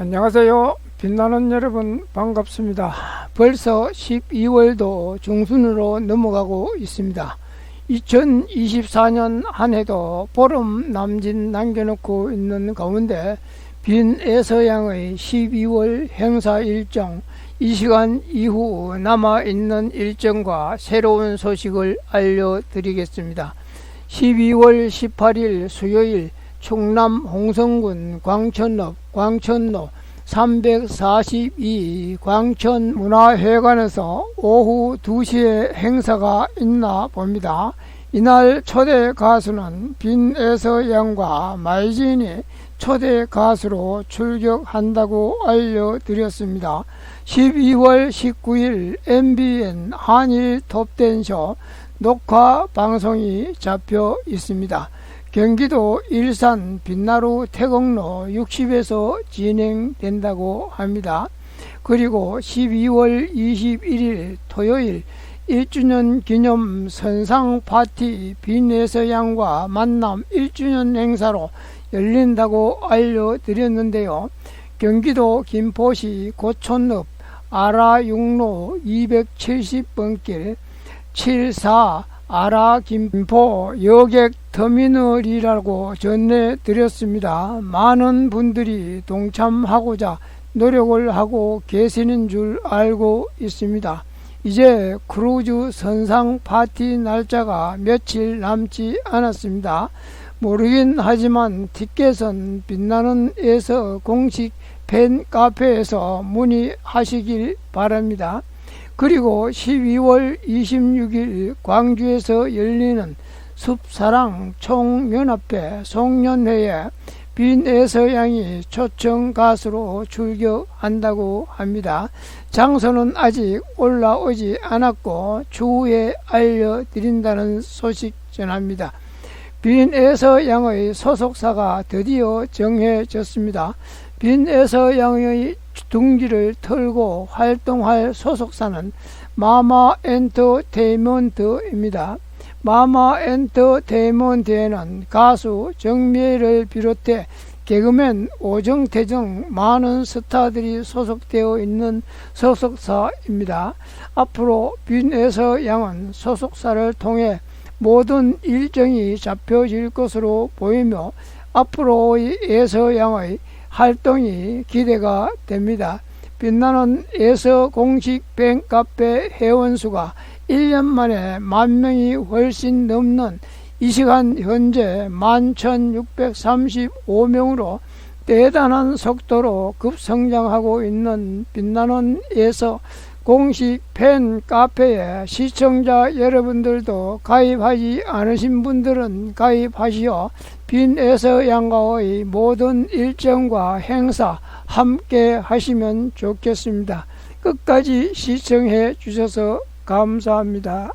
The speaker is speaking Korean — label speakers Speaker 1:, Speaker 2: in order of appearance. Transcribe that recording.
Speaker 1: 안녕하세요. 빛나는 여러분 반갑습니다. 벌써 12월도 중순으로 넘어가고 있습니다. 2024년 한 해도 보름 남짓 남겨놓고 있는 가운데 빈에서양의 12월 행사 일정, 이 시간 이후 남아있는 일정과 새로운 소식을 알려드리겠습니다. 12월 18일 수요일 충남 홍성군 광천읍 광천로 342 광천문화회관에서 오후 2시에 행사가 있나 봅니다. 이날 초대 가수는 빈에서 양과 마이진이 초대 가수로 출격한다고 알려드렸습니다. 12월 19일 MBN 한일 톱댄쇼 녹화 방송이 잡혀 있습니다. 경기도 일산 빛나루 태공로 60에서 진행된다고 합니다. 그리고 12월 21일 토요일 1주년 기념 선상 파티 빈에서양과 만남 1주년 행사로 열린다고 알려드렸는데요. 경기도 김포시 고촌읍 아라육로 270번길 74 아라 김포 여객 터미널이라고 전해드렸습니다. 많은 분들이 동참하고자 노력을 하고 계시는 줄 알고 있습니다. 이제 크루즈 선상 파티 날짜가 며칠 남지 않았습니다. 모르긴 하지만 티켓은 빛나는 에서 공식 팬 카페에서 문의하시길 바랍니다. 그리고 12월 26일 광주에서 열리는 숲사랑 총연합회 송년회에 빈에서양이 초청 가수로 출격한다고 합니다. 장소는 아직 올라오지 않았고 추후에 알려드린다는 소식 전합니다. 빈에서 양의 소속사가 드디어 정해졌습니다. 빈에서 양의 둥지를 털고 활동할 소속사는 마마 엔터테인먼트입니다. 마마 엔터테인먼트에는 가수 정미애를 비롯해 개그맨 오정태 등 많은 스타들이 소속되어 있는 소속사입니다. 앞으로 빈에서 양은 소속사를 통해 모든 일정이 잡혀질 것으로 보이며 앞으로의 에서양의 활동이 기대가 됩니다. 빛나는 에서 공식 뱅카페 회원수가 1년 만에 만 명이 훨씬 넘는 이 시간 현재 11,635명으로 대단한 속도로 급성장하고 있는 빛나는 에서 공식 팬 카페에 시청자 여러분들도 가입하지 않으신 분들은 가입하시어 빈에서 양가의 모든 일정과 행사 함께 하시면 좋겠습니다. 끝까지 시청해 주셔서 감사합니다.